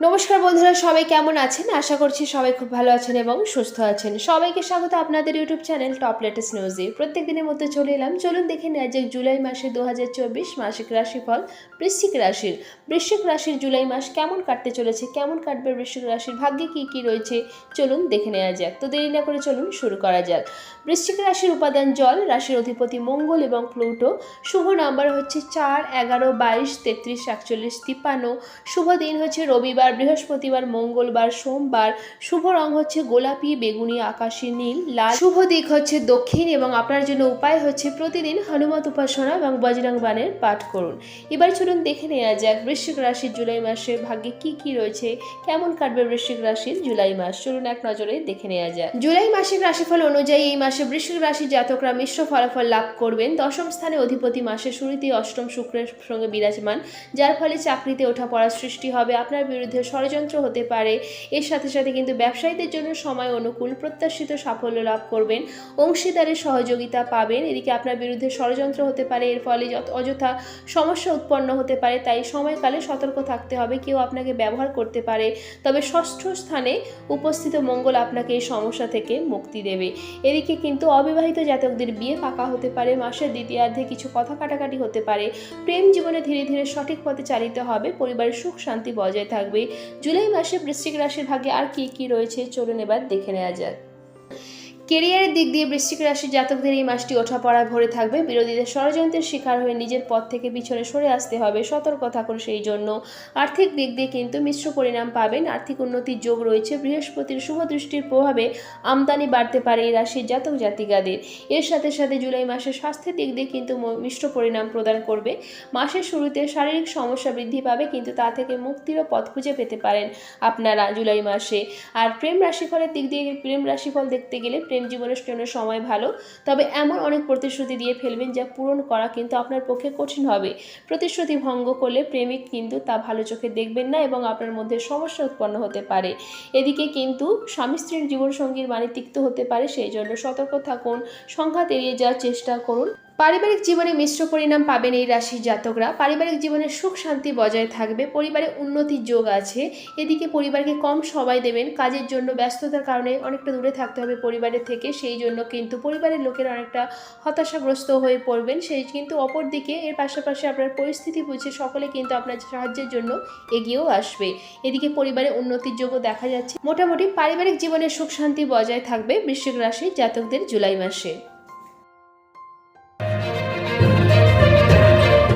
নমস্কার বন্ধুরা, সবাই কেমন আছেন? আশা করছি সবাই খুব ভালো আছেন এবং সুস্থ আছেন। সবাইকে স্বাগত আপনাদের ইউটিউব চ্যানেল টপ লেটেস্ট নিউজে। প্রত্যেক দিনের মধ্যে চলে এলাম। চলুন দেখে নেওয়া যাক জুলাই মাসে দু হাজার চব্বিশ মাসিক রাশিফল, বৃশ্চিক রাশির। বৃশ্চিক রাশির জুলাই মাস কেমন কাটতে চলেছে, কেমন কাটবে বৃশ্চিক রাশির ভাগ্যে কী কী রয়েছে, চলুন দেখে নেওয়া যাক। তো দেরি না করে চলুন শুরু করা যাক। বৃশ্চিক রাশির উপাদান জল, রাশির অধিপতি মঙ্গল এবং প্লুটো। শুভ নাম্বার হচ্ছে চার, এগারো, বাইশ, তেত্রিশ, একচল্লিশ, তিপ্পান্ন। শুভ দিন হচ্ছে রবিবার বৃহস্পতিবার, মঙ্গলবার, সোমবার, শুভ রং হচ্ছে গোলাপি, বেগুনি, আকাশি, নীল, লাল। শুভ দিক হচ্ছে দক্ষিণ এবং আপনার জন্য উপায় হচ্ছে প্রতিদিন হনুমত উপাসনা এবং বজরং বানের পাঠ করুন। এবার চলুন দেখে নেওয়া যাক বৃশ্চিক রাশির জুলাই মাসের ভাগ্যে কি কি রয়েছে, কেমন কাটবে বৃশ্চিক রাশির জুলাই মাস? চলুন এক নজরে দেখে নেওয়া যাক। জুলাই মাসিক রাশিফল অনুযায়ী এই মাসে বৃশ্চিক রাশির জাতকরা মিশ্র ফলাফল লাভ করবেন। দশম স্থানে অধিপতি মাসের শুরুতেই অষ্টম শুক্রের সঙ্গে বিরাজমান, যার ফলে চাকরিতে ওঠা পড়ার সৃষ্টি হবে। আপনার বিরুদ্ধে ষড়যন্ত্র হতে পারে। এর সাথে সাথে কিন্তু ব্যবসায়ীদের জন্য সময় অনুকূল প্রত্যাশিত সাফল্য লাভ করবেন। অংশীদারের সহযোগিতা পাবেন। এদিকে আপনার বিরুদ্ধে ষড়যন্ত্র হতে পারে, এর ফলে অযথা সমস্যা উৎপন্ন হতে পারে, তাই সময়কালে সতর্ক থাকতে হবে। কেউ আপনাকে ব্যবহার করতে পারে, তবে ষষ্ঠ স্থানে উপস্থিত মঙ্গল আপনাকে এই সমস্যা থেকে মুক্তি দেবে। এদিকে কিন্তু অবিবাহিত জাতকদের বিয়ে পাকা হতে পারে, মাসের দ্বিতীয়ার্ধে কিছু কথা কাটাকাটি হতে পারে। প্রেম জীবনে ধীরে ধীরে সঠিক পথে চালিত হবে, পরিবারের সুখ শান্তি বজায় থাকবে। জুলাই মাসে বৃশ্চিক রাশির ভাগে আর কি কি রয়েছে চলুন এবার দেখে নেওয়া যাক। কেরিয়ারের দিক দিয়ে বৃশ্চিক রাশির জাতকদের এই মাসটি ওঠা পড়া ভরে থাকবে। বিরোধীদের ষড়যন্ত্রের শিকার হয়ে নিজের পথ থেকে পিছনে সরে আসতে হবে। সতর্ক থাকুন সেই জন্য। আর্থিক দিক দিয়ে কিন্তু মিশ্র পরিণাম পাবেন। আর্থিক উন্নতির যোগ রয়েছে। বৃহস্পতির শুভ দৃষ্টির প্রভাবে আমদানি বাড়তে পারে এই রাশির জাতক জাতিকাদের। এর সাথে সাথে জুলাই মাসে স্বাস্থ্যের দিক দিয়ে কিন্তু মিশ্র পরিণাম প্রদান করবে। মাসের শুরুতে শারীরিক সমস্যা বৃদ্ধি পাবে, কিন্তু তা থেকে মুক্তিরও পথ খুঁজে পেতে পারেন আপনারা জুলাই মাসে। আর প্রেম রাশিফলের দিক দিয়ে প্রেম রাশিফল দেখতে গেলে প্রেম জীবনের জন্য সময় ভালো। তবে এমন অনেক প্রতিশ্রুতি দিয়ে ফেলবেন যা পূরণ করা কিন্তু আপনার পক্ষে কঠিন হবে। প্রতিশ্রুতি ভঙ্গ করলে প্রেমিক কিন্তু তা ভালো চোখে দেখবেন না এবং আপনার মধ্যে সমস্যা উৎপন্ন হতে পারে। এদিকে কিন্তু স্বামী স্ত্রীর জীবনসঙ্গীর মানে তিক্ত হতে পারে সেই জন্য সতর্ক থাকুন, সংঘাত এড়িয়ে যাওয়ার চেষ্টা করুন। পারিবারিক জীবনে মিশ্র পরিণাম পাবেন এই রাশির জাতকরা। পারিবারিক জীবনে সুখ শান্তি বজায় থাকবে, পরিবারে উন্নতির যোগ আছে। এদিকে পরিবারকে কম সময় দেবেন, কাজের জন্য ব্যস্ততার কারণে অনেকটা দূরে থাকতে হবে পরিবারের থেকে, সেই জন্য কিন্তু পরিবারের লোকের অনেকটা হতাশাগ্রস্ত হয়ে পড়বেন। সেই কিন্তু অপরদিকে এর পাশাপাশি আপনার পরিস্থিতি বুঝে সকলে কিন্তু আপনার সাহায্যের জন্য এগিয়েও আসবে। এদিকে পরিবারে উন্নতির যোগও দেখা যাচ্ছে। মোটামুটি পারিবারিক জীবনে সুখ শান্তি বজায় থাকবে বৃশ্চিক রাশির জাতকদের জুলাই মাসে।